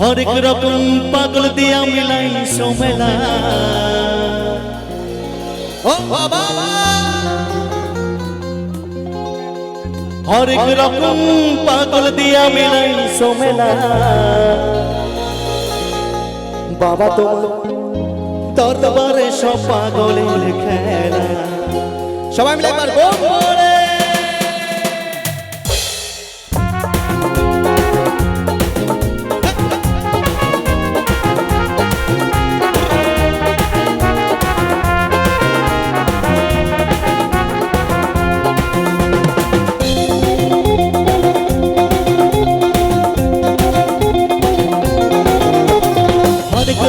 হরেক রকম পাগল দিয়া মিলাই সোমেলা। ও বাবা! রকম পাগল দিয়া মিলাই সোমেলা। বাবা তোমার দরবারে সব পাগলের খেলা। সবাই মিলে একবার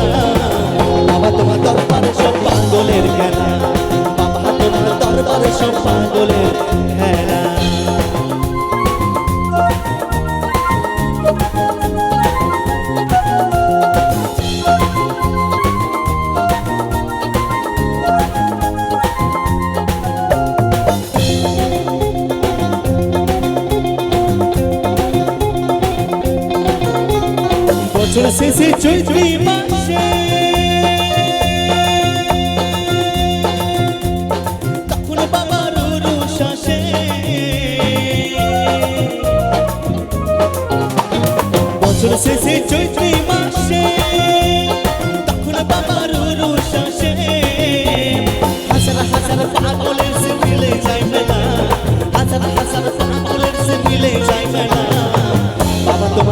বাবা শেষে চৈত্রী মাসে। তখন বাবার শাসে বছর শেষে চৈত্রী মাসে। তখন বাবার শাসে হাজার হাজার পাগলের সে মিলে যায় মেলা। হাজার হাজার পাগলের সে মিলে যায়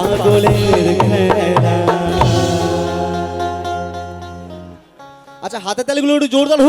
পাগলের খেলা। আচ্ছা হাতে তালিগুলো একটু জোরদার